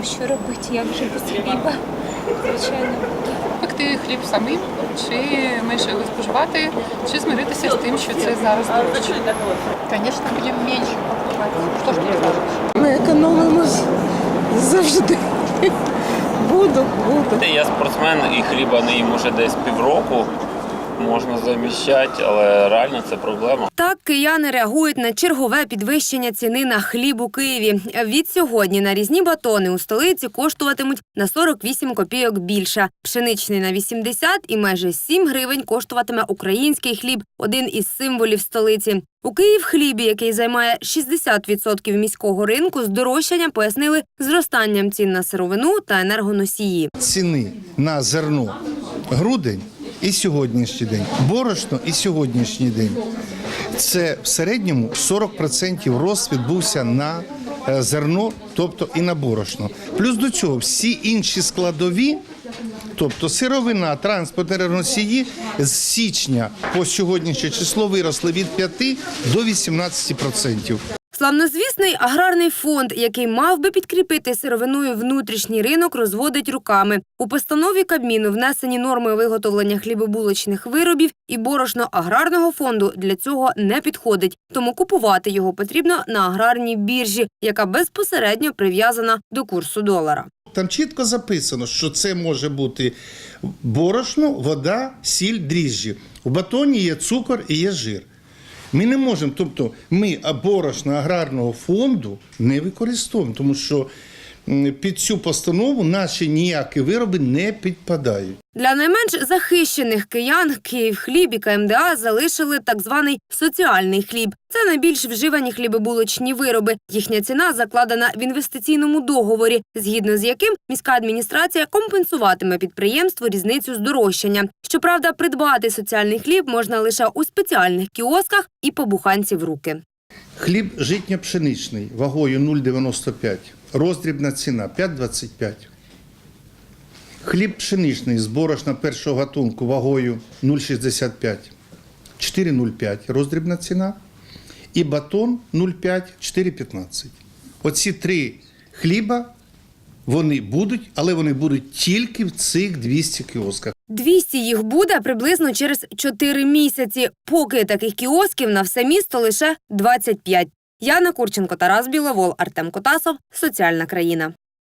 А що робити? Як же без хліба? Звичайно. пекти хліб самим, чи менше його споживати, чи змиритися з тим, що це зараз дорожче. Звісно, будемо менше покупати. Що ж ти скажеш? Ми економимо завжди. Буду, буду. Я спортсмен і хліба не їм уже десь півроку. Можна заміщати, але реально це проблема. Так кияни реагують на чергове підвищення ціни на хліб у Києві. Від сьогодні нарізні батони у столиці коштуватимуть на 48 копійок більше. Пшеничний на 80 і майже 7 гривень коштуватиме український хліб, один із символів столиці. У Київ хлібі, який займає 60% міського ринку, здорожчання пояснили зростанням цін на сировину та енергоносії. ціни на зерно грудень і сьогоднішній день, борошно і сьогоднішній день. Це в середньому 40% рост відбувся на е, зерно, тобто і на борошно. Плюс до цього всі інші складові, тобто сировина, транспорт, енергоносії, з січня по сьогоднішнє число виросли від 5 до 18%. Славнозвісний аграрний фонд, який мав би підкріпити сировиною внутрішній ринок, розводить руками. У постанові Кабміну внесені норми виготовлення хлібобулочних виробів, і борошно аграрного фонду для цього не підходить. Тому купувати його потрібно на аграрній біржі, яка безпосередньо прив'язана до курсу долара. Там чітко записано, що це може бути борошно, вода, сіль, дріжджі. У батоні є цукор і є жир. Ми не можемо, тобто ми а, борошно аграрного фонду не використовуємо, тому що під цю постанову наші ніякі вироби не підпадають. Для найменш захищених киян Київхліб і КМДА залишили так званий соціальний хліб. Це найбільш вживані хлібобулочні вироби. Їхня ціна закладена в інвестиційному договорі, згідно з яким міська адміністрація компенсуватиме підприємству різницю здорожчання. Щоправда, придбати соціальний хліб можна лише у спеціальних кіосках і по буханці в руки. Хліб житньо-пшеничний вагою 0,95, роздрібна ціна 5,25. Хліб пшеничний з борошна першого гатунку вагою 0,65, 4,05 роздрібна ціна. І батон 0,5, 4,15. Оці три хліба вони будуть, але вони будуть тільки в цих 200 кіосках. 200 їх буде приблизно через 4 місяці. Поки таких кіосків на все місто лише 25. Яна Курченко, Тарас Біловол, Артем Котасов. Соціальна країна.